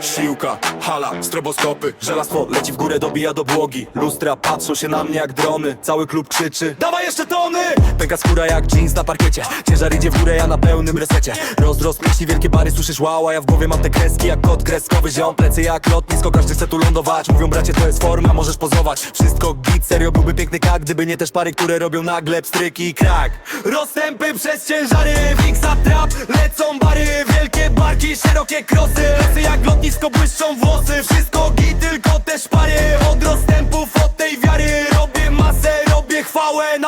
Siłka, hala, stroboskopy. Żelastwo leci w górę, dobija do błogi. Lustra patrzą się na mnie jak drony. Cały klub krzyczy Dawaj jeszcze tony! Pęka skóra jak jeans na parkiecie. Ciężar idzie w górę, ja na pełnym resecie. Rozdrost myśli, wielkie bary, słyszysz wow A ja w głowie mam te kreski jak kod kreskowy Ziom. Plecy jak lotnisko, każdy chce tu lądować. Mówią bracie to jest forma, możesz pozować. Wszystko git, serio byłby piękny kak Gdyby nie też pary, które robią nagle pstryki i krak. Rozstępy przez ciężary, Wixa trap Lecą bary, wielkie barki, szerokie krosy Lecę jak lotnisko, błyszczą włosy. Wszystko git, tylko też pary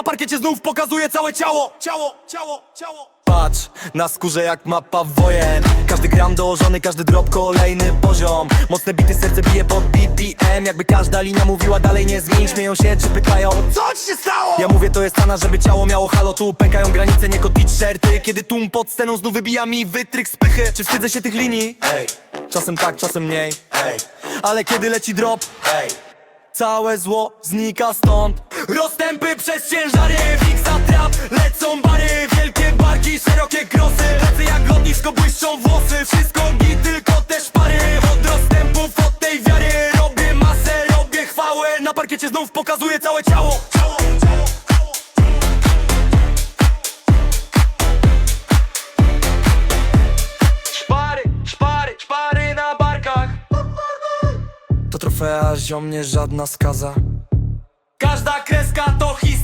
Na parkiecie znów pokazuję całe ciało. Ciało, ciało, ciało. Patrz, na skórze jak mapa wojen. Każdy gram dołożony, każdy drop kolejny poziom. Mocne bity, serce bije pod BPM Jakby każda linia mówiła dalej nie zmień Śmieją się czy pytają Co ci się stało? Ja mówię to jest stana, żeby ciało miało halo. Tu pękają granice, nie kot t-shirty Kiedy tłum pod sceną znów wybija mi wytryk z pychy. Czy wstydzę się tych linii? Ej, czasem tak, czasem mniej. Ej, ale kiedy leci drop? Ej Całe zło znika stąd Rozstępy przez ciężary Fixa trap, lecą bary Wielkie barki, szerokie krosy Lecę jak lotnisko, błyszczą włosy Wszystko git, tylko też pary. Od rozstępów, od tej wiary Robię masę, robię chwałę. Na parkiecie znów pokazuję całe ciało. To trofea ziom nie żadna skaza Każda kreska to historia,